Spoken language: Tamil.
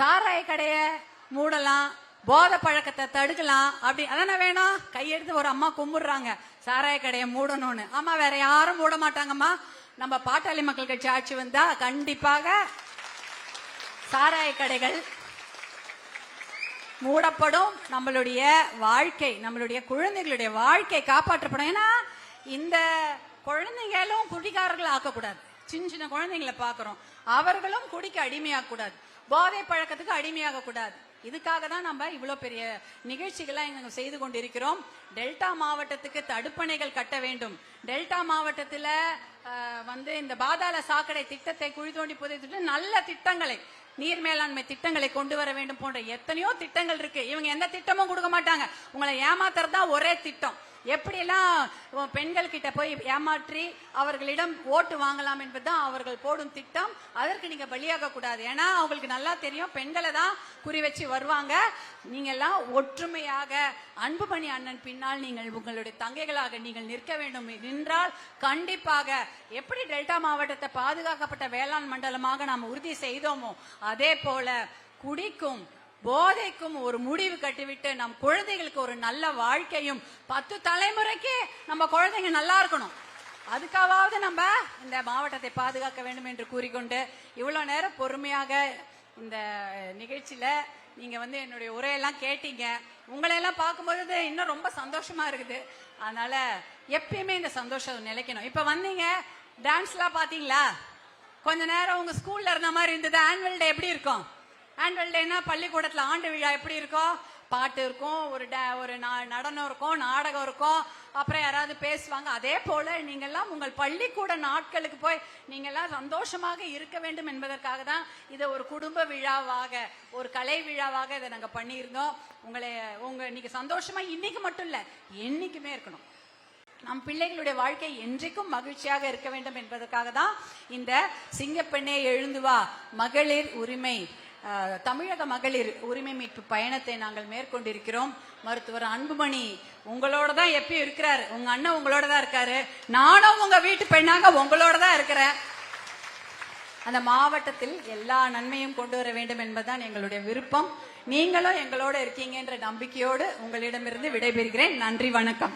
சாராய கடைய மூடலாம் போதை பழக்கத்தை தடுக்கலாம் அப்படி. அதான வேணும் கையெடுத்து ஒரு அம்மா கும்பிடுறாங்க சாராய கடையை மூடணும்னு. ஆமா வேற யாரும் மூட மாட்டாங்கம்மா. நம்ம பாட்டாளி மக்கள் கட்சி ஆட்சி வந்தா கண்டிப்பாக சாராய கடைகள் மூடப்படும். நம்மளுடைய வாழ்க்கை நம்மளுடைய குழந்தைகளுடைய வாழ்க்கை காப்பாற்றப்படும். ஏன்னா இந்த குழந்தைங்களும் குடிகாரர்கள் ஆக்கக்கூடாது. சின்ன சின்ன குழந்தைங்களை பாக்குறோம் அவர்களும் குடிக்க அடிமையாக கூடாது போதை பழக்கத்துக்கு அடிமையாக கூடாது. இதுக்காக தான் நம்ம இவ்வளோ பெரிய நிகழ்ச்சிகளை இங்க செய்து கொண்டிருக்கிறோம். டெல்டா மாவட்டத்துக்கு தடுப்பணைகள் கட்ட வேண்டும். டெல்டா மாவட்டத்தில் வந்து இந்த பாதாள சாக்கடை திட்டத்தை குழி தோண்டி புதைத்துட்டு நல்ல திட்டங்களை நீர் மேலாண்மை திட்டங்களை கொண்டு வர வேண்டும் போன்ற எத்தனையோ திட்டங்கள் இருக்கு. இவங்க எந்த திட்டமும் கொடுக்க மாட்டாங்க. உங்களை ஏமாத்துறது தான் ஒரே திட்டம். எப்படியெல்லாம் பெண்கள் கிட்ட போய் ஏமாற்றி அவர்களிடம் ஓட்டு வாங்கலாம் என்பதுதான் அவர்கள் போடும் திட்டம். அதற்கு நீங்க பலியாக கூடாது. ஏன்னா அவங்களுக்கு நல்லா தெரியும் பெண்களை தான் குறி வச்சு வருவாங்க. நீங்க எல்லாம் ஒற்றுமையாக அன்புமணி அண்ணன் பின்னால் நீங்கள் உங்களுடைய தங்கைகளாக நீங்கள் நிற்க வேண்டும். நின்றால் கண்டிப்பாக எப்படி டெல்டா மாவட்டத்தை பாதுகாக்கப்பட்ட வேளாண் மண்டலமாக நாம் உறுதி செய்தோமோ அதே போல குடிக்கும் போதைக்கும் ஒரு முடிவு கட்டிவிட்டு நம் குழந்தைகளுக்கு ஒரு நல்ல வாழ்க்கையும் பத்து தலைமுறைக்கு நம்ம குழந்தைங்க நல்லா இருக்கணும். அதுக்காவது நம்ம இந்த மாவட்டத்தை பாதுகாக்க வேண்டும் என்று கூறிக்கொண்டு இவ்வளவு நேரம் பொறுமையாக இந்த நிகழ்ச்சியில நீங்க வந்து என்னுடைய உரையெல்லாம் கேட்டீங்க. உங்களை எல்லாம் பார்க்கும்போது இன்னும் ரொம்ப சந்தோஷமா இருக்குது. அதனால எப்பயுமே இந்த சந்தோஷம் நிலைக்கணும். இப்ப வந்தீங்க டான்ஸ்லாம் பாத்தீங்களா கொஞ்ச நேரம் உங்க ஸ்கூல்ல இருந்த மாதிரி இருந்தது. ஆனுவல் டே எப்படி இருக்கும்? ஆனுவல் டேனா பள்ளிக்கூடத்துல ஆண்டு விழா எப்படி இருக்கும் பாட்டு இருக்கும் ஒரு ஒரு நா- நடனம் இருக்கும் நாடகம் இருக்கும் அப்புறம் யாராவது பேசுவாங்க. அதே போல நீங்கெல்லாம் உங்கள் பள்ளிக்கூட நாட்களுக்கு போய் நீங்கெல்லாம் சந்தோஷமாக இருக்க வேண்டும் என்பதற்காக தான் இதை ஒரு குடும்ப விழாவாக ஒரு கலை விழாவாக இதை நாங்கள் பண்ணியிருந்தோம். உங்களை உங்க நீங்க சந்தோஷமா இன்னைக்கு மட்டும் இல்ல என்னைக்குமே இருக்கணும். நம் பிள்ளைகளுடைய வாழ்க்கை என்றைக்கும் மகிழ்ச்சியாக இருக்க வேண்டும் என்பதற்காக தான் இந்த சிங்கப்பெண்ணே எழுந்து வா மகளிர் உரிமை. தமிழக மகளிர் உரிமை மீட்பு பயணத்தை நாங்கள் மேற்கொண்டிருக்கிறோம். மருத்துவர் அன்புமணி உங்களோட தான் எப்பயும் இருக்கிறாரு. உங்க அண்ணன் உங்களோட தான் இருக்காரு. நானும் உங்க வீட்டு பெண்ணாக உங்களோட தான் இருக்கிறேன். அந்த மாவட்டத்தில் எல்லா நன்மையும் கொண்டு வர வேண்டும் என்பதுதான் எங்களுடைய விருப்பம். நீங்களும் எங்களோட இருக்கீங்க என்ற நம்பிக்கையோடு உங்களிடமிருந்து விடைபெறுகிறேன். நன்றி வணக்கம்.